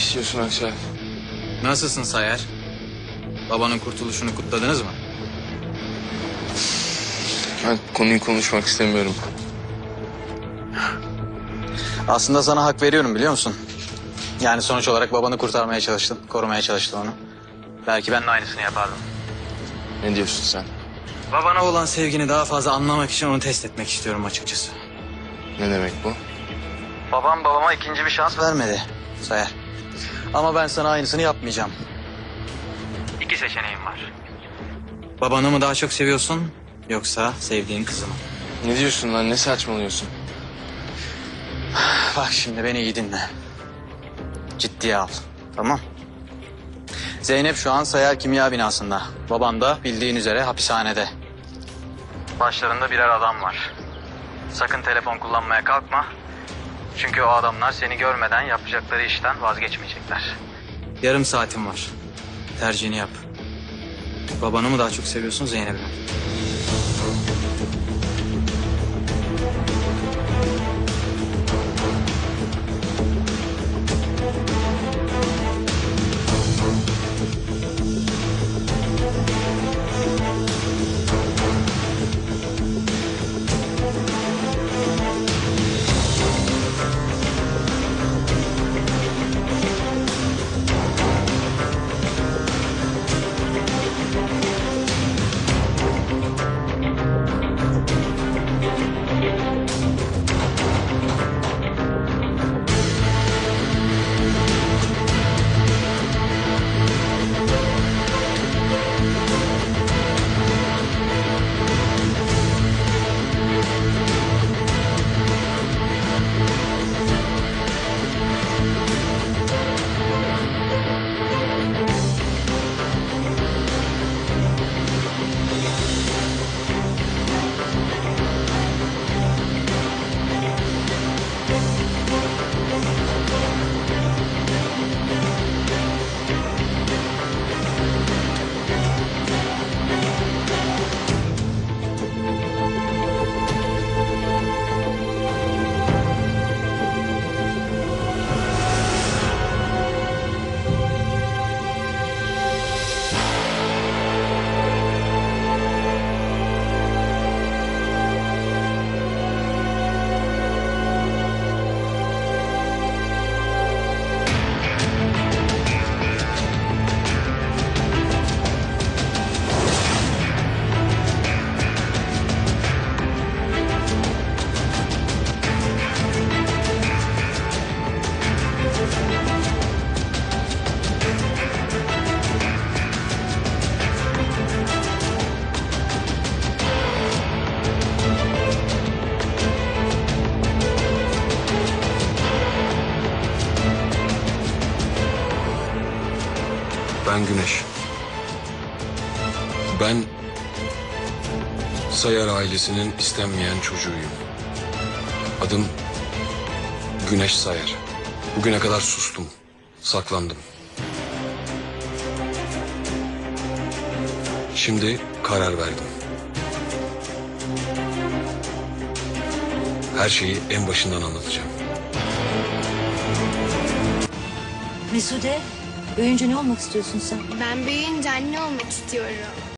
istiyorsun Aksel? Nasılsın Sayar? Babanın kurtuluşunu kutladınız mı? Ben konuyu konuşmak istemiyorum. Aslında sana hak veriyorum biliyor musun? Yani sonuç olarak babanı kurtarmaya çalıştın, korumaya çalıştın onu. Belki ben de aynısını yapardım. Ne diyorsun sen? Babana olan sevgini daha fazla anlamak için onu test etmek istiyorum açıkçası. Ne demek bu? Babam babama ikinci bir şans vermedi Sayar. Ama ben sana aynısını yapmayacağım. İki seçeneğim var. Babanı mı daha çok seviyorsun yoksa sevdiğin kızı mı? Ne diyorsun lan? Ne saçmalıyorsun? Bak şimdi beni iyi dinle. Ciddiye al. Tamam. Zeynep şu an Sayar Kimya binasında. Baban da bildiğin üzere hapishanede. Başlarında birer adam var. Sakın telefon kullanmaya kalkma. Çünkü o adamlar seni görmeden yapacakları işten vazgeçmeyecekler. Yarım saatin var. Tercihini yap. Babanı mı daha çok seviyorsun Zeynep'i? Ben Güneş. Ben Sayar ailesinin istenmeyen çocuğuyum. Adım Güneş Sayar. Bugüne kadar sustum, saklandım. Şimdi karar verdim. Her şeyi en başından anlatacağım. Mesude, büyüyünce ne olmak istiyorsun sen? Ben büyüyünce anne olmak istiyorum.